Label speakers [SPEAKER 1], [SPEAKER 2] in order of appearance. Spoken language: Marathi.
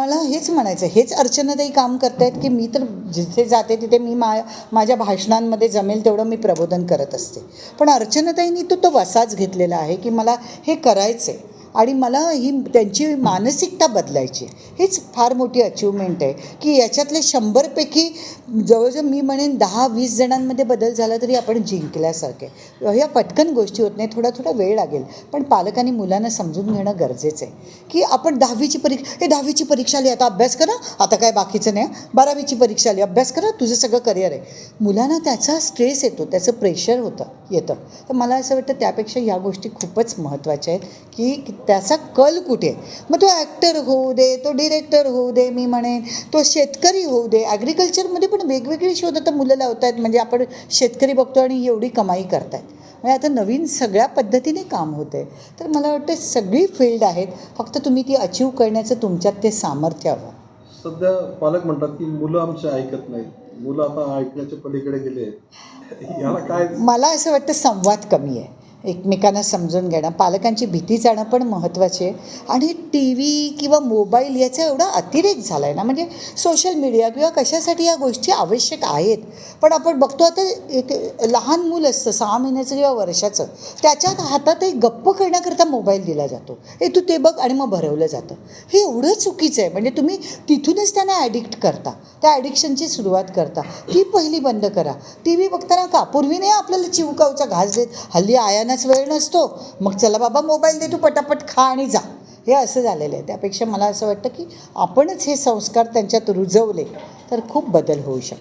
[SPEAKER 1] मला हेच म्हणायचं हेच अर्चनाताई काम करतायत की मी तर जिथे जाते तिथे मी मा माझ्या भाषणांमध्ये जमेल तेवढं मी प्रबोधन करत असते. पण अर्चनाताईंनी तो तो वसाच घेतलेला आहे की मला हे करायचं आहे आणि मला ही त्यांची मानसिकता बदलायची आहे. फार मोठी अचिव्हमेंट आहे. की याच्यातले शंभरपैकी जवळजवळ मी म्हणेन दहा वीस जणांमध्ये बदल झाला तरी आपण जिंकल्यासारखे ह्या पटकन गोष्टी होत नाही थोडा थोडा वेळ लागेल. पण पालकांनी मुलांना समजून घेणं गरजेचं आहे. की आपण दहावीची परीक्षा हे दहावीची परीक्षा आली आता अभ्यास करा आता काय बाकीचं नाही बारावीची परीक्षा आली अभ्यास करा तुझं सगळं करिअर आहे. मुलांना त्याचा स्ट्रेस येतो त्याचं प्रेशर होतं. येतं. तर मला असं वाटतं त्यापेक्षा ह्या गोष्टी खूपच महत्त्वाच्या आहेत की त्याचा कल कुठे आहे? मग तो ॲक्टर होऊ दे तो डिरेक्टर होऊ दे मी म्हणेन तो शेतकरी होऊ दे. ॲग्रिकल्चरमध्ये पण वेगवेगळे शोध आता मुलं लावत आहेत म्हणजे आपण शेतकरी बघतो आणि एवढी कमाई करतायत. म्हणजे आता नवीन सगळ्या पद्धतीने काम होतं आहे. तर मला वाटतं सगळी फील्ड आहेत फक्त तुम्ही ती अचीव करण्याचं तुमच्यात ते सामर्थ्य हवं.
[SPEAKER 2] सध्या पालक म्हणतात की मुलं आमचे ऐकत नाहीत. मुलं आता ऐकण्याच्या पलीकडे गेले आहेत. याला काय
[SPEAKER 1] मला असं वाटतं संवाद कमी आहे. एकमेकांना समजून घेणं पालकांची भीती जाणं पण महत्त्वाची आहे. आणि टी व्ही किंवा मोबाईल याचा एवढा अतिरेक झाला आहे ना म्हणजे सोशल मीडिया किंवा कशासाठी या गोष्टी आवश्यक आहेत? पण आपण बघतो आता एक लहान मूल असतं सहा महिन्याचं किंवा वर्षाचं त्याच्यात हातात एक गप्प करण्याकरता मोबाईल दिला जातो. हे तू ते बघ आणि मग भरवलं जातं. हे एवढं चुकीचं आहे. म्हणजे तुम्ही तिथूनच त्यांना ॲडिक्ट करता. त्या ॲडिक्शनची सुरुवात करता. ती पहिली बंद करा. टी व्ही बघताना का? पूर्वी नाही आपल्याला चिवकावचा घास देत हल्ली आयानाच वेळ नसतो. मग चला बाबा मोबाईल दे तू पटापट खा आणि जा. हे असं झालेलं आहे. त्यापेक्षा मला असं वाटतं की आपणच हे संस्कार त्यांच्यात रुजवले तर खूप बदल होऊ शकतो.